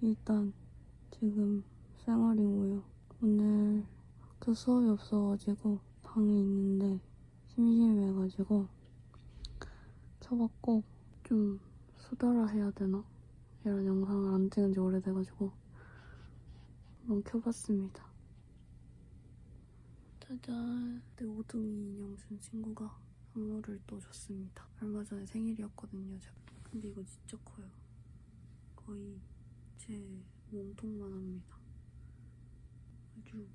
일단 지금 생활이고요. 오늘 학교 수업이 없어가지고 방에 있는데 심심해가지고 켜봤고 좀 수다라 해야 되나? 이런 영상을 안 찍은 지 오래돼가지고 한번 켜봤습니다. 짜잔! 내 오둥이 인형 준 친구가 선물을 또 줬습니다. 얼마 전에 생일이었거든요, 제가. 근데 이거 진짜 커요. 거의 제 몸통만 합니다. 아주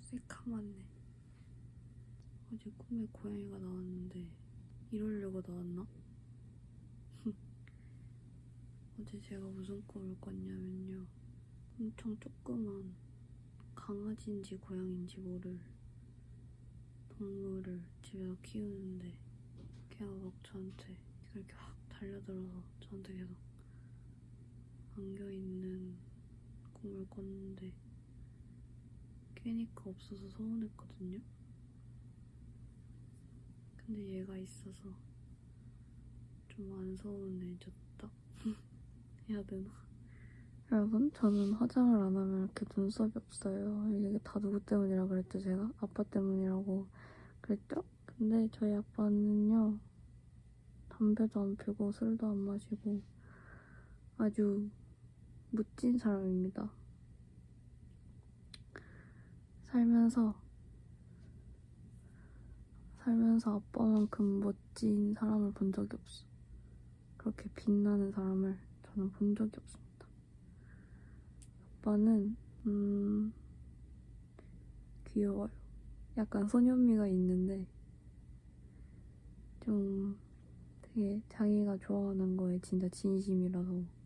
새카맣네. 어제 꿈에 고양이가 나왔는데 이러려고 나왔나? 어제 제가 무슨 꿈을 꿨냐면요. 엄청 조그만 강아지인지 고양이인지 모를 동물을 집에서 키우는데 걔가 막 저한테 이렇게 확 달려들어서 저한테 계속 안겨있는 꿈을 꿨는데 깨니까 없어서 서운했거든요. 근데 얘가 있어서 좀 안 서운해졌다 해야 되나? 여러분 저는 화장을 안 하면 이렇게 눈썹이 없어요. 이게 다 누구 때문이라 그랬죠 제가? 아빠 때문이라고 그랬죠? 근데 저희 아빠는요 담배도 안 피고 술도 안 마시고 아주 멋진 사람입니다. 살면서 살면서 아빠만큼 멋진 사람을 본 적이 없어. 그렇게 빛나는 사람을 저는 본 적이 없습니다. 아빠는 음 귀여워요. 약간 소년미가 있는데 좀 되게 자기가 좋아하는 거에 진짜 진심이라서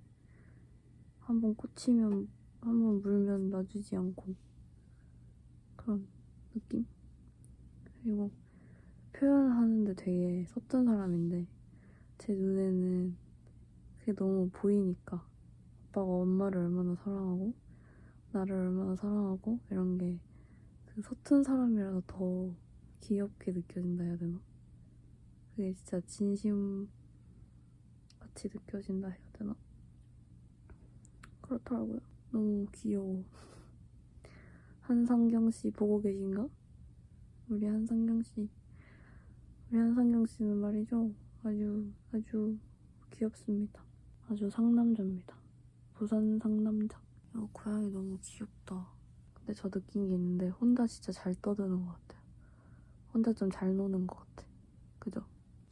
한번 꽂히면 한번 물면 놔주지 않고 그런 느낌? 그리고 표현하는데 되게 서툰 사람인데 제 눈에는 그게 너무 보이니까 아빠가 엄마를 얼마나 사랑하고 나를 얼마나 사랑하고 이런 게 그 서툰 사람이라서 더 귀엽게 느껴진다 해야 되나? 그게 진짜 진심 같이 느껴진다 해야 되나? 그렇더라고요. 너무 귀여워. 한상경 씨 보고 계신가? 우리 한상경 씨. 우리 한상경 씨는 말이죠. 아주 아주 귀엽습니다. 아주 상남자입니다. 부산 상남자. 야, 고양이 너무 귀엽다. 근데 저 느낀 게 있는데 혼자 진짜 잘 떠드는 것 같아요. 혼자 좀 잘 노는 것 같아. 그죠?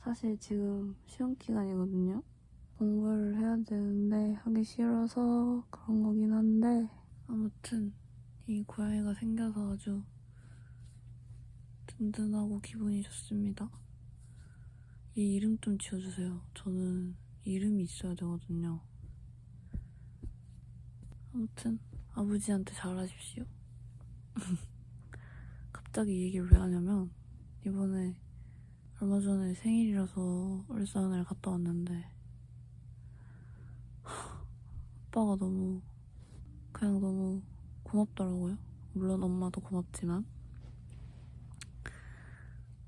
사실 지금 시험 기간이거든요. 공부를 해야 되는데 하기 싫어서 그런 거긴 한데 아무튼 이 고양이가 생겨서 아주 든든하고 기분이 좋습니다. 얘 이름 좀 지어주세요. 저는 이름이 있어야 되거든요. 아무튼 아버지한테 잘하십시오. 갑자기 이 얘기를 왜 하냐면 이번에 얼마 전에 생일이라서 울산을 갔다 왔는데 아빠가 너무 그냥 너무 고맙더라고요. 물론 엄마도 고맙지만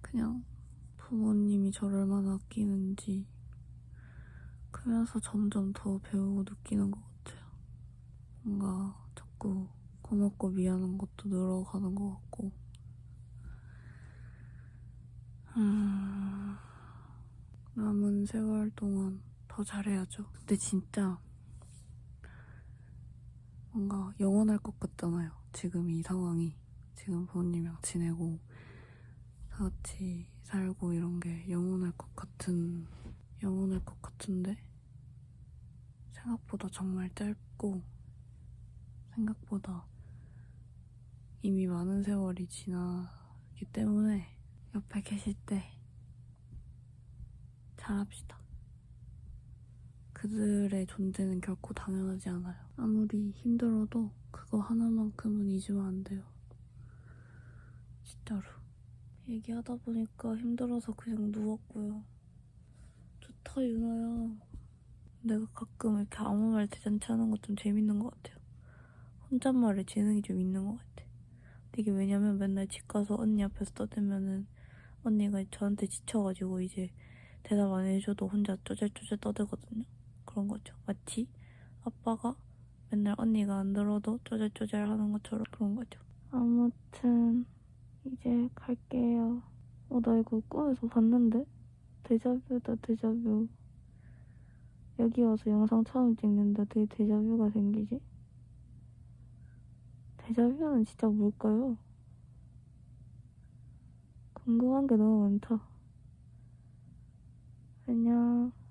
그냥 부모님이 저를 얼마나 아끼는지 크면서 점점 더 배우고 느끼는 것 같아요. 뭔가 자꾸 고맙고 미안한 것도 늘어가는 것 같고 음, 남은 세월 동안 더 잘해야죠. 근데 진짜 뭔가 영원할 것 같잖아요. 지금 이 상황이. 지금 부모님이랑 지내고 다 같이 살고 이런 게 영원할 것 같은, 영원할 것 같은데 생각보다 정말 짧고 생각보다 이미 많은 세월이 지나기 때문에 옆에 계실 때 잘합시다. 그들의 존재는 결코 당연하지 않아요. 아무리 힘들어도 그거 하나만큼은 잊으면 안 돼요. 진짜로. 얘기하다 보니까 힘들어서 그냥 누웠고요. 좋다, 유나야. 내가 가끔 이렇게 아무 말 대잔치 하는 거 좀 재밌는 것 같아요. 혼잣말에 재능이 좀 있는 것 같아. 이게 왜냐면 맨날 집 가서 언니 앞에서 떠들면은 언니가 저한테 지쳐가지고 이제 대답 안 해줘도 혼자 쪼잘쪼잘 떠들거든요. 그런 거죠. 마치 아빠가 맨날 언니가 안 들어도 쪼잘쪼잘 하는 것처럼 그런 거죠. 아무튼 이제 갈게요. 어, 나 이거 꿈에서 봤는데? 데자뷰다, 데자뷰. 여기 와서 영상 처음 찍는데 어떻게 데자뷰가 생기지? 데자뷰는 진짜 뭘까요? 궁금한 게 너무 많다. 안녕.